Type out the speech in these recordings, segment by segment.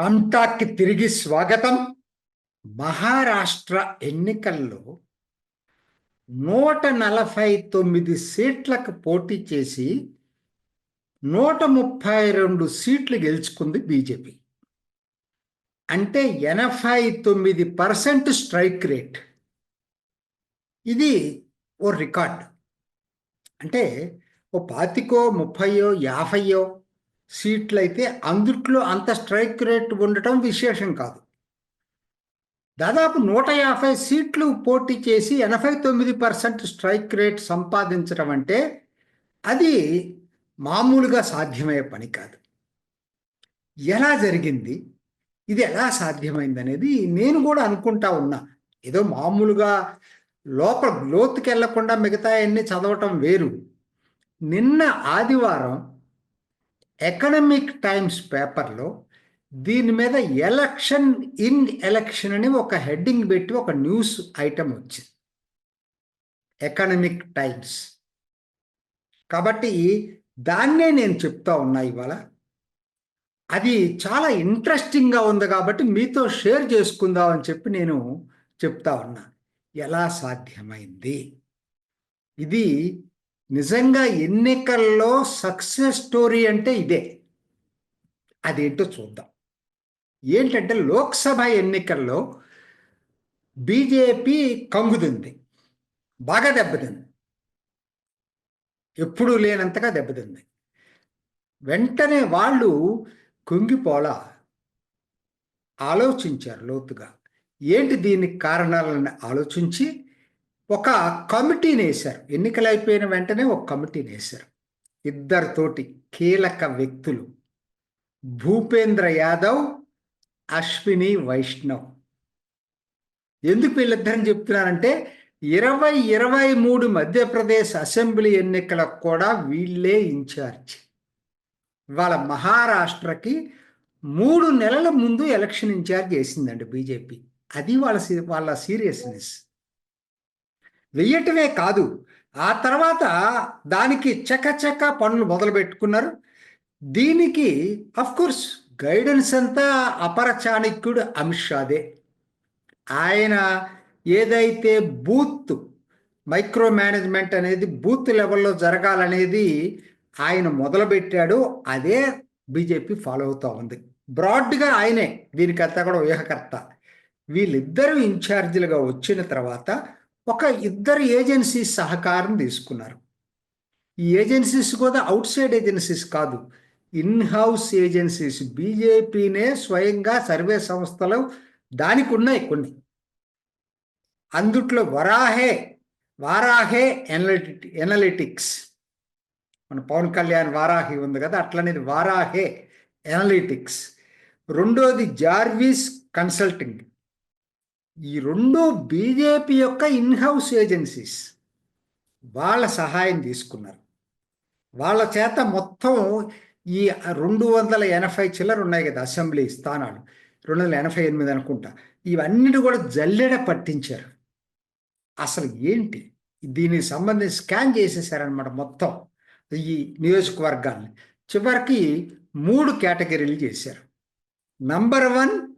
రామ్టాక్కి తిరిగి స్వాగతం. మహారాష్ట్ర ఎన్నికల్లో నూట నలభై తొమ్మిది సీట్లకు పోటీ చేసి నూట ముప్పై రెండు సీట్లు గెలుచుకుంది బీజేపీ. అంటే ఎనభై తొమ్మిది పర్సెంట్ స్ట్రైక్ రేట్. ఇది ఓ రికార్డ్. అంటే ఓ పాతికో ముప్పయో యాభయో సీట్లు అయితే అందుట్లో అంత స్ట్రైక్ రేట్ ఉండటం విశేషం కాదు. దాదాపు నూట యాభై సీట్లు పోటీ చేసి ఎనభై తొమ్మిది పర్సెంట్ స్ట్రైక్ రేట్ సంపాదించడం అంటే అది మామూలుగా సాధ్యమయ్యే పని కాదు. ఎలా జరిగింది? ఇది ఎలా సాధ్యమైంది అనేది నేను కూడా అనుకుంటా ఉన్నా. ఏదో మామూలుగా లోపల లోతుకి వెళ్ళకుండా మిగతా అన్ని చదవటం వేరు. నిన్న ఆదివారం ఎకనమిక్ టైమ్స్ పేపర్లో దీని మీద ఎలక్షన్ ఇన్ ఎలక్షన్ అని ఒక హెడ్డింగ్ పెట్టి ఒక న్యూస్ ఐటమ్ వచ్చింది. Economic Times. కాబట్టి దాన్నే నేను చెప్తా ఉన్నా ఇవాళ. అది చాలా ఇంట్రెస్టింగ్గా ఉంది కాబట్టి మీతో షేర్ చేసుకుందాం అని చెప్పి నేను చెప్తా ఉన్నా. ఎలా సాధ్యమైంది? ఇది నిజంగా ఎన్నికల్లో సక్సెస్ స్టోరీ అంటే ఇదే. అదేంటో చూద్దాం. ఏంటంటే లోక్సభ ఎన్నికల్లో బీజేపీ కంగుతుంది బాగా దెబ్బతింది. ఎప్పుడూ లేనంతగా దెబ్బతింది. వెంటనే వాళ్ళు కుంగిపోలా. ఆలోచించారు లోతుగా. ఏంటి దీనికి కారణాలను ఆలోచించి ఒక కమిటీని వేశారు. ఎన్నికలు అయిపోయిన వెంటనే ఒక కమిటీని వేశారు. ఇద్దరితోటి కీలక వ్యక్తులు భూపేంద్ర యాదవ్ అశ్విని వైష్ణవ్. ఎందుకు వీళ్ళిద్దరని చెప్తున్నానంటే ఇరవై ఇరవై మూడు మధ్యప్రదేశ్ అసెంబ్లీ ఎన్నికలకు కూడా వీళ్ళే ఇన్ఛార్జ్. వాళ్ళ మహారాష్ట్రకి మూడు నెలల ముందు ఎలక్షన్ ఇన్ఛార్జ్ చేసిందండి బీజేపీ. అది వాళ్ళ వాళ్ళ సీరియస్నెస్. వెయ్యటమే కాదు. ఆ తర్వాత దానికి చకచక పనులు మొదలు పెట్టుకున్నారు దీనికి కోర్స్ గైడెన్స్ అంతా అపర చాణక్యుడు అమిత్ షాదే. ఆయన ఏదైతే బూత్ మైక్రో మేనేజ్మెంట్ అనేది బూత్ లెవెల్లో జరగాలనేది ఆయన మొదలుపెట్టాడో అదే బీజేపీ ఫాలో అవుతూ ఉంది. బ్రాడ్గా ఆయనే దీనికంతా కూడా వ్యూహకర్త. వీళ్ళిద్దరూ ఇన్ఛార్జీలుగా వచ్చిన తర్వాత ఒక ఇద్దరు ఏజెన్సీస్ సహకారం తీసుకున్నారు. ఈ ఏజెన్సీస్ కూడా అవుట్ సైడ్ ఏజెన్సీస్ కాదు. In house agencies. బీజేపీనే స్వయంగా సర్వే సంస్థలు దానికి ఉన్నాయి కొన్ని. అందుట్లో వరాహే వారాహే ఎనలిటి ఎనలిటిక్స్. మన పవన్ కళ్యాణ్ వారాహి ఉంది కదా అట్లనేది వారాహే ఎనలిటిక్స్. రెండోది జార్విస్ కన్సల్టింగ్. ఈ రెండు బీజేపీ యొక్క ఇన్హౌస్ ఏజెన్సీస్ వాళ్ళ సహాయం తీసుకున్నారు. వాళ్ళ చేత మొత్తం ఈ రెండు వందల ఎనభై చిల్లర ఉన్నాయి కదా అసెంబ్లీ స్థానాలు. రెండు వందల ఎనభై ఎనిమిది అనుకుంటా. ఇవన్నీ కూడా జల్లెడ పట్టించారు. అసలు ఏంటి? దీనికి సంబంధించి స్కాన్ చేసేసారనమాట మొత్తం ఈ నియోజకవర్గాల్ని చివరికి మూడు కేటగిరీలు చేశారు. నంబర్ వన్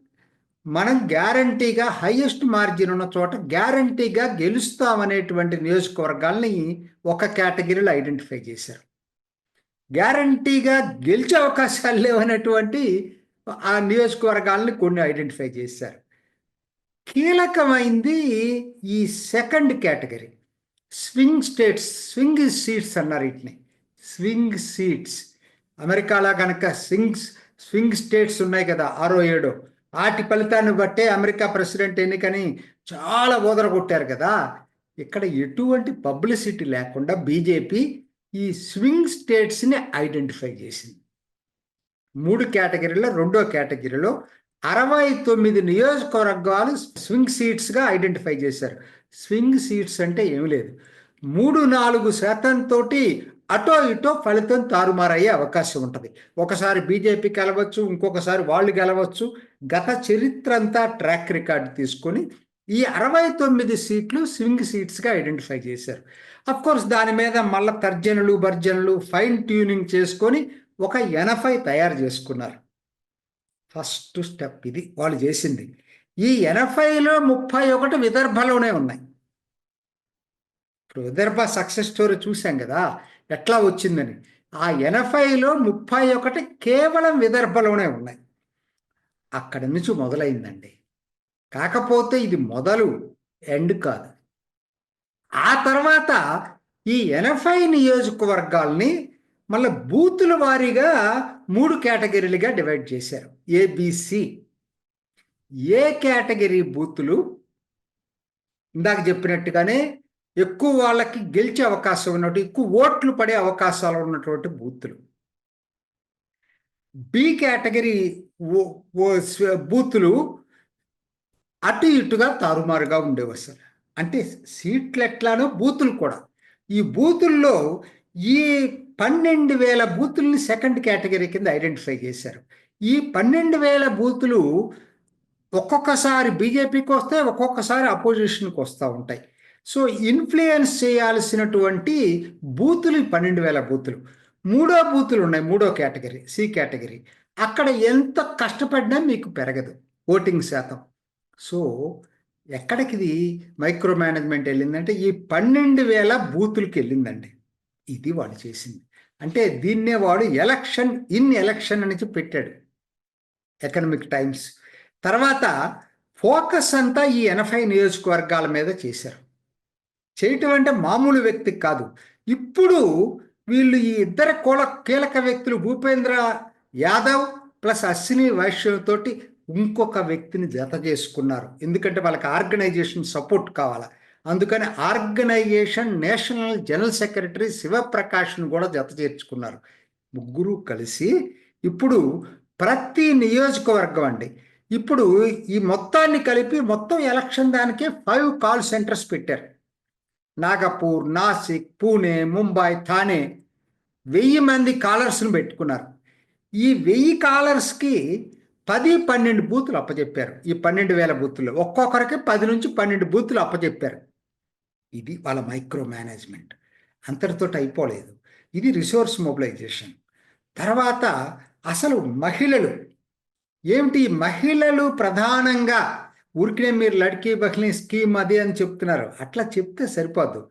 మనం గ్యారంటీగా హైయెస్ట్ మార్జిన్ ఉన్న చోట గ్యారంటీగా గెలుస్తామనేటువంటి నియోజకవర్గాల్ని ఒక కేటగిరీలో ఐడెంటిఫై చేశారు. గ్యారంటీగా గెలిచే అవకాశాలు లేవనేటువంటి ఆ నియోజకవర్గాల్ని కొన్ని ఐడెంటిఫై చేశారు. కీలకమైంది ఈ second category. Swing states swing seats అన్నారు వీటిని. Swing seats. అమెరికాలో కనుక స్వింగ్స్ స్వింగ్ స్టేట్స్ ఉన్నాయి కదా ఆరో ఏడో. వాటి ఫలితాన్ని బట్టే అమెరికా ప్రెసిడెంట్ ఎన్నికని చాలా కొట్టారు కదా. ఇక్కడ ఎటువంటి పబ్లిసిటీ లేకుండా బీజేపీ ఈ స్వింగ్ స్టేట్స్ని ఐడెంటిఫై చేసింది. మూడు కేటగిరీలో రెండో కేటగిరీలో అరవై తొమ్మిది నియోజకవర్గాలు స్వింగ్ సీట్స్గా ఐడెంటిఫై చేశారు. స్వింగ్ సీట్స్ అంటే ఏమి లేదు. మూడు నాలుగు శాతంతో అటో ఇటో ఫలితం తారుమారయ్యే అవకాశం ఉంటుంది. ఒకసారి బీజేపీ గెలవచ్చు ఇంకొకసారి వాళ్ళు గెలవచ్చు. గత చరిత్ర అంతా ట్రాక్ రికార్డ్ తీసుకొని ఈ అరవై తొమ్మిది సీట్లు స్వింగ్ సీట్స్గా ఐడెంటిఫై చేశారు. కోర్స్ దాని మీద మళ్ళీ తర్జనులు భర్జనలు ఫైన్ ట్యూనింగ్ చేసుకొని ఒక ఎనభై తయారు చేసుకున్నారు. ఫస్ట్ స్టెప్ ఇది వాళ్ళు చేసింది. ఈ ఎనభైలో ముప్పై ఒకటి విదర్భలోనే ఉన్నాయి. ఇప్పుడు విదర్భ సక్సెస్ స్టోరీ చూసాం కదా. ఎట్లా వచ్చిందని? ఆ ఎనభైలో ముప్పై ఒకటి కేవలం విదర్భలోనే ఉన్నాయి. అక్కడి నుంచి మొదలైందండి. కాకపోతే ఇది మొదలు ఎండ్ కాదు. ఆ తర్వాత ఈ ఎనభై నియోజకవర్గాల్ని మళ్ళీ బూతుల వారీగా మూడు కేటగిరీలుగా డివైడ్ చేశారు. ఏబిసి. ఏ కేటగిరీ బూతులు? ఇందాక చెప్పినట్టుగానే ఎక్కువ వాళ్ళకి గెలిచే అవకాశం ఉన్నట్టు ఎక్కువ ఓట్లు పడే అవకాశాలు ఉన్నటువంటి బూతులు బి కేటగిరీ బూతులు అటు ఇటుగా తారుమారుగా ఉండేవి అసలు. అంటే సీట్లు ఎట్లానో బూతులు కూడా. ఈ బూతుల్లో ఈ పన్నెండు వేల బూతుల్ని సెకండ్ కేటగిరీ కింద ఐడెంటిఫై చేశారు. ఈ పన్నెండు వేల బూతులు ఒక్కొక్కసారి బీజేపీకి వస్తే ఒక్కొక్కసారి అపోజిషన్కి వస్తూ ఉంటాయి. సో ఇన్ఫ్లుయెన్స్ చేయాల్సినటువంటి బూతులు పన్నెండు వేల బూతులు. మూడో బూతులు ఉన్నాయి మూడో కేటగిరీ సి కేటగిరీ. అక్కడ ఎంత కష్టపడినా మీకు పెరగదు ఓటింగ్ శాతం. సో ఎక్కడికి ఇది మైక్రో మేనేజ్మెంట్ వెళ్ళిందంటే ఈ పన్నెండు వేల బూతులకి వెళ్ళిందండి. ఇది వాడు చేసింది. అంటే దీన్నే వాడు ఎలక్షన్ ఇన్ ఎలక్షన్ అని పెట్టాడు. Economic times. తర్వాత ఫోకస్ అంతా ఈ ఎనభై నియోజకవర్గాల మీద చేశారు. చేయటం అంటే మామూలు వ్యక్తికి కాదు. ఇప్పుడు వీళ్ళు ఈ ఇద్దరు కోల కీలక వ్యక్తులు భూపేంద్ర యాదవ్ ప్లస్ అశ్విని వైష్ణవ్ ఇంకొక వ్యక్తిని జత చేసుకున్నారు. ఎందుకంటే వాళ్ళకి ఆర్గనైజేషన్ సపోర్ట్ కావాలా. అందుకని ఆర్గనైజేషన్ నేషనల్ జనరల్ సెక్రటరీ శివప్రకాష్ను కూడా జత చేర్చుకున్నారు. ముగ్గురు కలిసి ఇప్పుడు ప్రతి నియోజకవర్గం అండి. ఇప్పుడు ఈ మొత్తాన్ని కలిపి మొత్తం ఎలక్షన్ దానికే ఫైవ్ కాల్ సెంటర్స్ పెట్టారు. నాగపూర్ నాసిక్ పూణే ముంబై థానే వెయ్యి మంది కాలర్స్ను పెట్టుకున్నారు. ఈ వెయ్యి కాలర్స్కి పది పన్నెండు బూతులు అప్పచెప్పారు ఈ పన్నెండు వేల బూతులు ఒక్కొక్కరికి పది నుంచి పన్నెండు బూతులు అప్పచెప్పారు ఇది వాళ్ళ మైక్రో మేనేజ్మెంట్ అంతటితో అయిపోలేదు. ఇది రిసోర్స్ మొబిలైజేషన్. తర్వాత అసలు మహిళలు ఏమిటి? మహిళలు ప్రధానంగా ఊరికినే మీరు లడ్కీ బహ్లీ స్కీమ్ అది అని చెప్తున్నారు. అట్లా చెప్తే సరిపోదు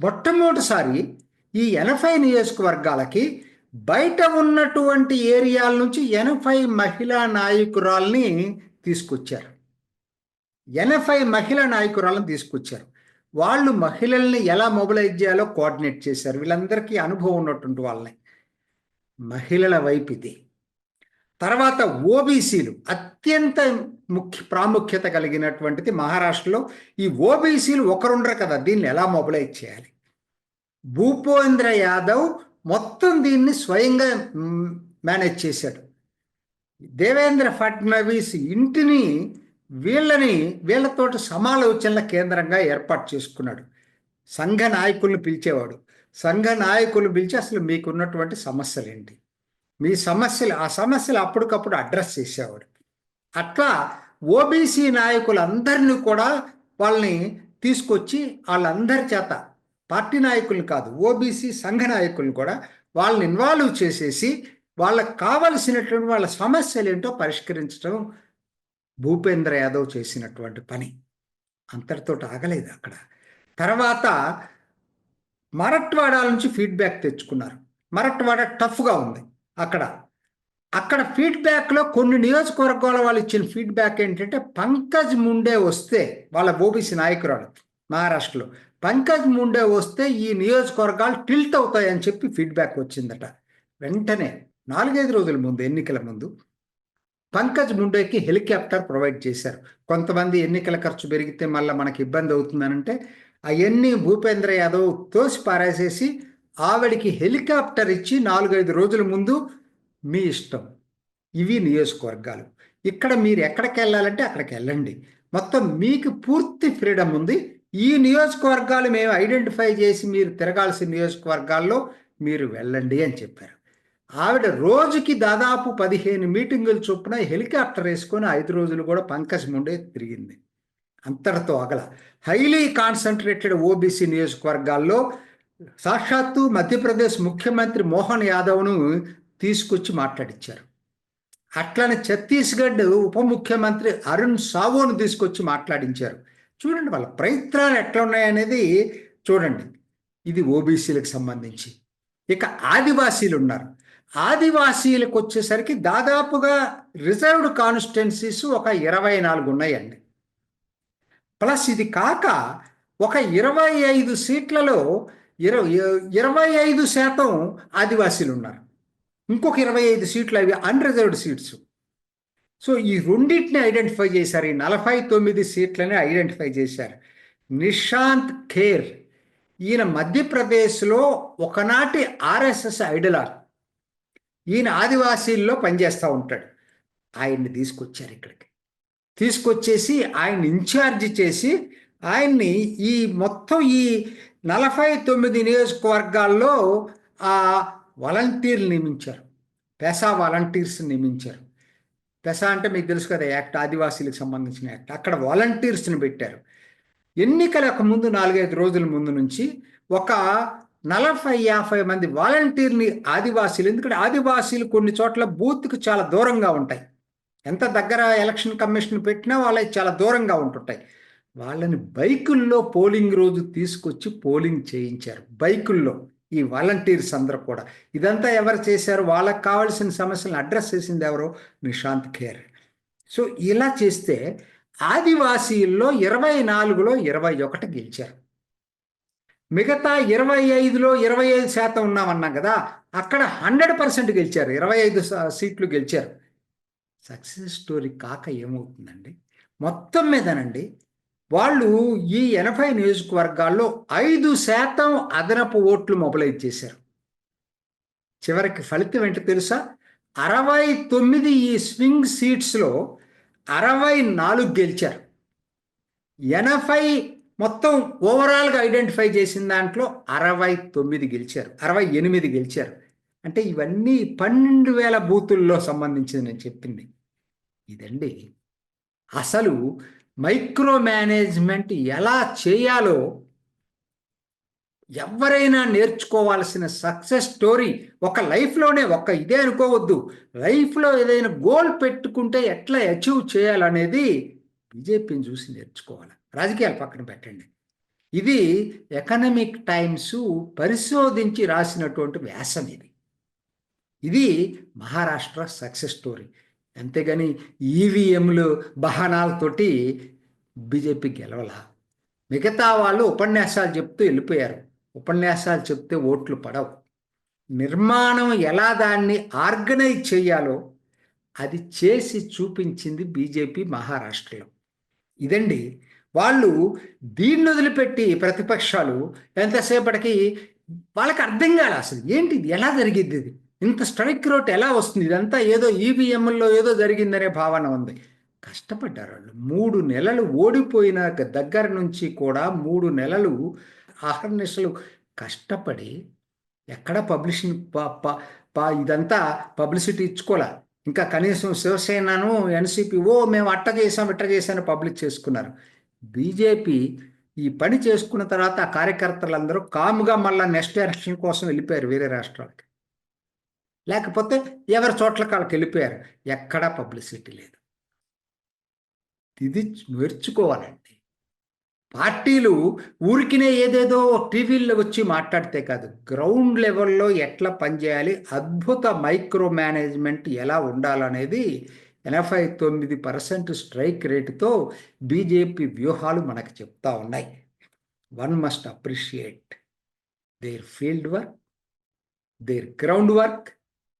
మొట్టమొదటిసారి ఈ ఎనభై నియోజకవర్గాలకి బయట ఉన్నటువంటి ఏరియాల నుంచి ఎనభై మహిళా నాయకురాల్ని తీసుకొచ్చారు. ఎనభై మహిళా నాయకురాలను తీసుకొచ్చారు. వాళ్ళు మహిళల్ని ఎలా మొబిలైజ్ చేయాలో కోఆర్డినేట్ చేశారు. వీళ్ళందరికీ అనుభవం ఉన్నటువంటి వాళ్ళని. మహిళల వైపు ఇది. తర్వాత ఓబీసీలు అత్యంత ముఖ్య ప్రాముఖ్యత కలిగినటువంటిది మహారాష్ట్రలో ఈ ఓబీసీలు ఒకరుండరు కదా దీన్ని ఎలా మొబిలైజ్ చేయాలి? భూపేంద్ర యాదవ్ మొత్తం దీన్ని స్వయంగా మేనేజ్ చేశాడు. దేవేంద్ర ఫడ్నవీస్ ఇంటిని వీళ్ళని వీళ్ళతోటి సమాలోచనల కేంద్రంగా ఏర్పాటు చేసుకున్నాడు. సంఘ నాయకులను పిలిచేవాడు. సంఘ నాయకులు పిలిచి అసలు మీకున్నటువంటి సమస్యలు ఏంటి మీ సమస్యలు ఆ సమస్యలు అప్పటికప్పుడు అడ్రస్ చేసేవాడు. అట్లా ఓబీసీ నాయకులందరినీ కూడా వాళ్ళని తీసుకొచ్చి వాళ్ళందరి చేత పార్టీ నాయకుల్ని కాదు ఓబీసీ సంఘ నాయకుల్ని కూడా వాళ్ళని ఇన్వాల్వ్ చేసేసి వాళ్ళకి కావలసినటువంటి వాళ్ళ సమస్యలు ఏంటో పరిష్కరించడం భూపేంద్ర యాదవ్ చేసినటువంటి పని. అంతటితో ఆగలేదు అక్కడ. తర్వాత మరట్వాడ నుంచి ఫీడ్బ్యాక్ తెచ్చుకున్నారు. మరట్వాడ టఫ్గా ఉంది అక్కడ. అక్కడ ఫీడ్బ్యాక్లో కొన్ని నియోజకవర్గాల వాళ్ళు ఇచ్చిన ఫీడ్బ్యాక్ ఏంటంటే పంకజ్ ముండే వస్తే వాళ్ళ ఓబీసీ నాయకురాలు మహారాష్ట్రలో పంకజ్ ముండే వస్తే ఈ నియోజకవర్గాలు టిల్ట్ అవుతాయని చెప్పి ఫీడ్బ్యాక్ వచ్చిందట. వెంటనే నాలుగైదు రోజుల ముందు ఎన్నికల ముందు పంకజ్ ముండేకి హెలికాప్టర్ ప్రొవైడ్ చేశారు. కొంతమంది ఎన్నికల ఖర్చు పెరిగితే మళ్ళీ మనకి ఇబ్బంది అవుతుందనంటే అవన్నీ భూపేంద్ర యాదవ్ తోసి పారేసేసి ఆవిడికి హెలికాప్టర్ ఇచ్చి నాలుగైదు రోజుల ముందు మీ ఇష్టం. ఇవి నియోజకవర్గాలు. ఇక్కడ మీరు ఎక్కడికి వెళ్ళాలంటే అక్కడికి వెళ్ళండి. మొత్తం మీకు పూర్తి ఫ్రీడమ్ ఉంది. ఈ నియోజకవర్గాలు మేము ఐడెంటిఫై చేసి మీరు తిరగాల్సిన నియోజకవర్గాల్లో మీరు వెళ్ళండి అని చెప్పారు. ఆవిడ రోజుకి దాదాపు పదిహేను మీటింగులు చొప్పున హెలికాప్టర్ వేసుకొని ఐదు రోజులు కూడా పంకజ్ ముండే తిరిగింది. అంతటితో అగల హైలీ కాన్సన్ట్రేటెడ్ ఓబీసీ నియోజకవర్గాల్లో సాక్షాత్తు మధ్యప్రదేశ్ ముఖ్యమంత్రి మోహన్ యాదవ్ను తీసుకొచ్చి మాట్లాడించారు అట్లనే ఛత్తీస్గఢ్ ఉప ముఖ్యమంత్రి అరుణ్ సావోను తీసుకొచ్చి మాట్లాడించారు. చూడండి వాళ్ళ ప్రయత్నాలు ఎట్లా ఉన్నాయనేది చూడండి. ఇది ఓబీసీలకు సంబంధించి. ఇక ఆదివాసీలు ఉన్నారు ఆదివాసీలకు వచ్చేసరికి దాదాపుగా రిజర్వ్డ్ కాన్స్టిట్యున్సీస్ ఒక ఇరవై నాలుగు ఉన్నాయండి. ప్లస్ ఇది కాక ఒక ఇరవై ఐదు సీట్లలో ఇరవై ఇరవై ఐదు శాతం ఆదివాసీలు ఉన్నారు ఇంకొక ఇరవై ఐదు సీట్లు అవి అన్రిజర్వ్డ్ సీట్స్ సో ఈ రెండింటిని ఐడెంటిఫై చేశారు. ఈ నలభై తొమ్మిది సీట్లని ఐడెంటిఫై చేశారు. నిశాంత్ ఖేర్ ఈయన మధ్యప్రదేశ్లో ఒకనాటి ఆర్ఎస్ఎస్ ఐడలార్ ఈయన ఆదివాసీల్లో పనిచేస్తూ ఉంటాడు. ఆయన్ని తీసుకొచ్చారు ఇక్కడికి. తీసుకొచ్చేసి ఆయన ఇన్ఛార్జ్ చేసి ఆయన్ని ఈ మొత్తం ఈ నలభై తొమ్మిది నియోజకవర్గాల్లో ఆ వాలంటీర్లు నియమించారు. పెసా వాలంటీర్స్ నియమించారు. పెసా అంటే మీకు తెలుసు కదా యాక్ట్ ఆదివాసీలకు సంబంధించిన యాక్ట్. అక్కడ వాలంటీర్స్ని పెట్టారు. ఎన్నికలకు ముందు నాలుగైదు రోజుల ముందు నుంచి ఒక నలభై యాభై మంది వాలంటీర్ని ఆదివాసీలు ఎందుకంటే ఆదివాసీలు కొన్ని చోట్ల బూత్కి చాలా దూరంగా ఉంటాయి. ఎంత దగ్గర ఎలక్షన్ కమిషన్ పెట్టినా వాళ్ళకి చాలా దూరంగా ఉంటుంటాయి. వాళ్ళని బైకుల్లో పోలింగ్ రోజు తీసుకొచ్చి పోలింగ్ చేయించారు. బైకుల్లో. ఈ వాలంటీర్స్ అందరూ కూడా. ఇదంతా ఎవరు చేశారు? వాళ్ళకి కావాల్సిన సమస్యలను అడ్రస్ చేసింది ఎవరో? నిశాంత్ ఖేర్. సో ఇలా చేస్తే ఆదివాసీల్లో ఇరవై నాలుగులో ఇరవై ఒకటి గెలిచారు. మిగతా ఇరవై ఐదులో ఇరవై ఐదు శాతం ఉన్నామన్నాం కదా అక్కడ హండ్రెడ్ పర్సెంట్ గెలిచారు. ఇరవై ఐదు సీట్లు గెలిచారు. సక్సెస్ స్టోరీ కాక ఏమవుతుందండి? మొత్తం మీదనండి వాళ్ళు ఈ ఎనభై నియోజకవర్గాల్లో ఐదు శాతం అదనపు ఓట్లు మొబలైజ్ చేశారు. చివరికి ఫలితం ఏంటో తెలుసా? అరవై తొమ్మిది ఈ స్వింగ్ సీట్స్లో అరవై నాలుగు గెలిచారు. ఎనభై మొత్తం ఓవరాల్గా ఐడెంటిఫై చేసిన దాంట్లో అరవై తొమ్మిది గెలిచారు అరవై ఎనిమిది గెలిచారు. అంటే ఇవన్నీ పన్నెండు వేల బూతుల్లో సంబంధించింది నేను చెప్పింది. ఇదండి అసలు మైక్రో మేనేజ్మెంట్ ఎలా చేయాలో ఎవరైనా నేర్చుకోవాల్సిన సక్సెస్ స్టోరీ ఒక లైఫ్లోనే ఒక ఇదే అనుకోవద్దు. లైఫ్లో ఏదైనా గోల్ పెట్టుకుంటే ఎట్లా అచీవ్ చేయాలనేది బీజేపీని చూసి నేర్చుకోవాలి. రాజకీయాలు పక్కన పెట్టండి. ఇది ఎకనమిక్ టైమ్స్ పరిశోధించి రాసినటువంటి వ్యాసం ఇది. ఇది మహారాష్ట్ర సక్సెస్ స్టోరీ. అంతేగాని ఈవీఎంలు బహనాలతోటి బీజేపీ గెలవల. మిగతా వాళ్ళు ఉపన్యాసాలు చెప్తూ వెళ్ళిపోయారు. ఉపన్యాసాలు చెప్తే ఓట్లు పడవు. నిర్మాణం ఎలా దాన్ని ఆర్గనైజ్ చేయాలో అది చేసి చూపించింది బీజేపీ మహారాష్ట్రలో. ఇదండి. వాళ్ళు దీన్ని వదిలిపెట్టి ప్రతిపక్షాలు ఎంతసేపటికి వాళ్ళకి అర్థం కాలే అసలు. ఏంటి ఇది ఎలా జరిగింది ఇది? ఇంత స్ట్రైక్ రోట్ ఎలా వస్తుంది? ఇదంతా ఏదో ఈవీఎంలో ఏదో జరిగిందనే భావన ఉంది. కష్టపడ్డారు వాళ్ళు. మూడు నెలలు ఓడిపోయిన దగ్గర నుంచి కూడా మూడు నెలలు ఆహర్నిశలు కష్టపడి ఎక్కడ పబ్లిషింగ్ పా ఇదంతా పబ్లిసిటీ ఇచ్చుకోలే. ఇంకా కనీసం శివసేనను ఎన్సీపీ ఓ మేము అట్ట చేసాం ఇట్ట చేసాను పబ్లిక్ చేసుకున్నారు. బీజేపీ ఈ పని చేసుకున్న తర్వాత ఆ కార్యకర్తలందరూ కాముగా మళ్ళీ నెక్స్ట్ ఎలక్షన్ కోసం వెళ్ళిపోయారు వేరే రాష్ట్రాలకి. లేకపోతే ఎవరి చోట్ల కాళ్ళకి వెళ్ళిపోయారు? ఎక్కడా పబ్లిసిటీ లేదు. ఇది నేర్చుకోవాలండి. పార్టీలు ఊరికినే ఏదేదో టీవీల్లో వచ్చి మాట్లాడితే కాదు గ్రౌండ్ లెవెల్లో ఎట్లా పనిచేయాలి అద్భుత మైక్రో మేనేజ్మెంట్ ఎలా ఉండాలనేది ఎనభై తొమ్మిది పర్సెంట్ స్ట్రైక్ రేటుతో బీజేపీ వ్యూహాలు మనకు చెప్తా ఉన్నాయి. One must appreciate their field work their ground work